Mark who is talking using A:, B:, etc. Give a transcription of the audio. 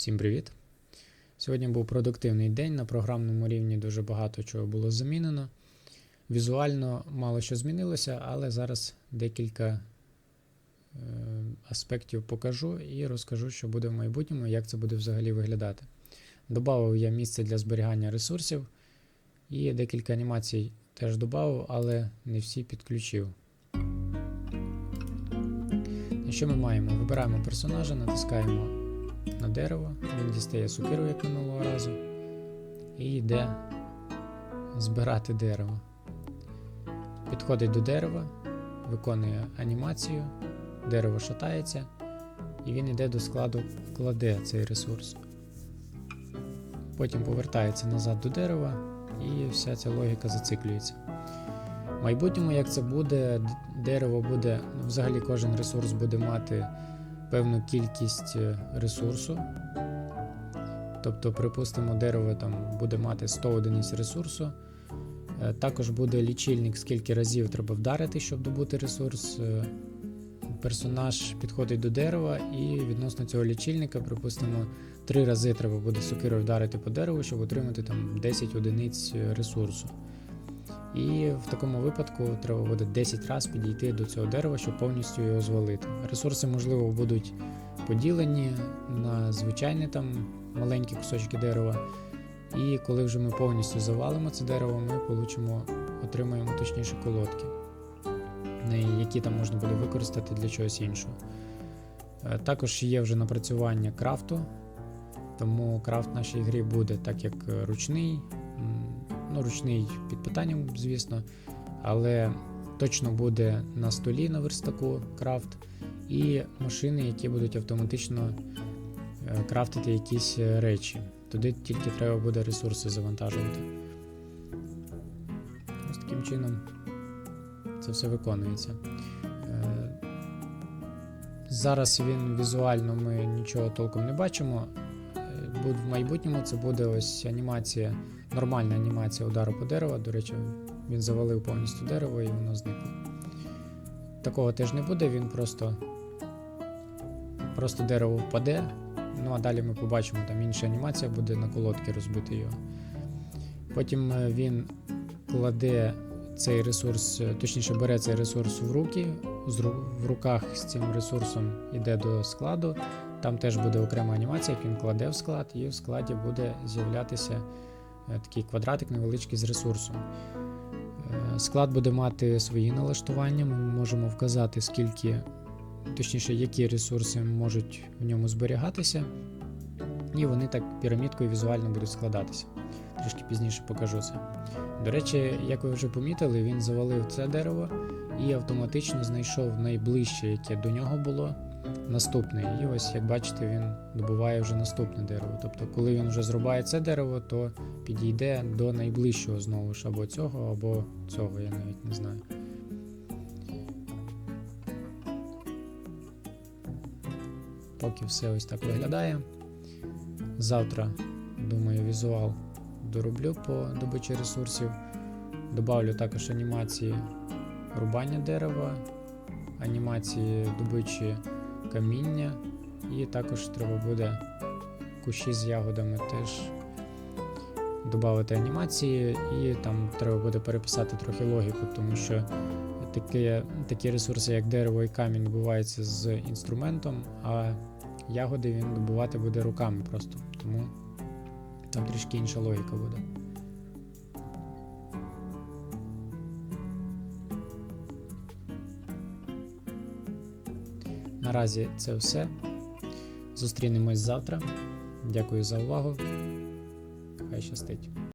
A: Всім привіт! Сьогодні був продуктивний день. На програмному рівні дуже багато чого було замінено. Візуально мало що змінилося, але зараз декілька е, аспектів покажу і розкажу, що буде в майбутньому, як це буде взагалі виглядати. Добавив я місце для зберігання ресурсів і декілька анімацій теж додав, але не всі підключив. І що ми маємо? Вибираємо персонажа, натискаємо на дерево, він дістає сукиру, як минулого разу, і йде збирати дерево. Підходить до дерева, виконує анімацію, дерево шатається, і він йде до складу, кладе цей ресурс. Потім повертається назад до дерева, і вся ця логіка зациклюється. В майбутньому, як це буде, дерево буде, взагалі кожен ресурс буде мати певну кількість е, ресурсу. Тобто, припустимо, дерево там буде мати 100 одиниць ресурсу. Е, Також буде лічильник, скільки разів треба вдарити, щоб добути ресурс. Е, Персонаж підходить до дерева, і відносно цього лічильника, припустимо, 3 рази треба буде сокирою вдарити по дереву, щоб отримати там 10 одиниць ресурсу. І в такому випадку треба буде 10 разів підійти до цього дерева, щоб повністю його звалити. Ресурси, можливо, будуть поділені на звичайні там маленькі кусочки дерева. І коли вже ми повністю завалимо це дерево, ми получимо, отримаємо точніше колодки, які там можна буде використати для чогось іншого. Е, Також є вже напрацювання крафту, тому крафт в нашій грі буде так як е, ручний, ну, ручний під питанням, звісно, але точно буде на столі на верстаку крафт і машини, які будуть автоматично е, крафтити якісь е, речі. Туди тільки треба буде ресурси завантажувати. Ось таким чином це все виконується. Е, Зараз він візуально ми нічого толком не бачимо. В майбутньому це буде ось анімація, нормальна анімація удару по дереву. До речі, він завалив повністю дерево і воно зникло. Такого теж не буде, він просто, просто дерево впаде. Ну а далі ми побачимо, там інша анімація буде на колодки розбити його. Потім е, він кладе цей ресурс, е, точніше бере цей ресурс в руки, в руках з цим ресурсом йде до складу. Там теж буде окрема анімація, як він кладе в склад, і в складі буде з'являтися е, такий квадратик невеличкий з ресурсом. Е, Склад буде мати свої налаштування. Ми можемо вказати, скільки, точніше, які ресурси можуть в ньому зберігатися. І вони так пірамідкою візуально будуть складатися. Трішки пізніше покажу це. До речі, як ви вже помітили, він завалив це дерево і автоматично знайшов найближче, яке до нього було, наступне. І ось, як бачите, він добуває вже наступне дерево. Тобто, коли він вже зрубає це дерево, то підійде до найближчого знову ж або цього, або цього, я навіть не знаю. Поки все ось так виглядає. Завтра, думаю, візуал дороблю по добичі ресурсів. Добавлю також анімації рубання дерева, анімації добичі каміння, і також треба буде кущі з ягодами теж додати анімації, і там треба буде переписати трохи логіку, тому що такі, такі ресурси, як дерево і камінь, добуваються з інструментом, а ягоди він добувати буде руками просто. Тому там трішки інша логіка буде. Наразі це все. Зустрінемось завтра. Дякую за увагу. Хай щастить.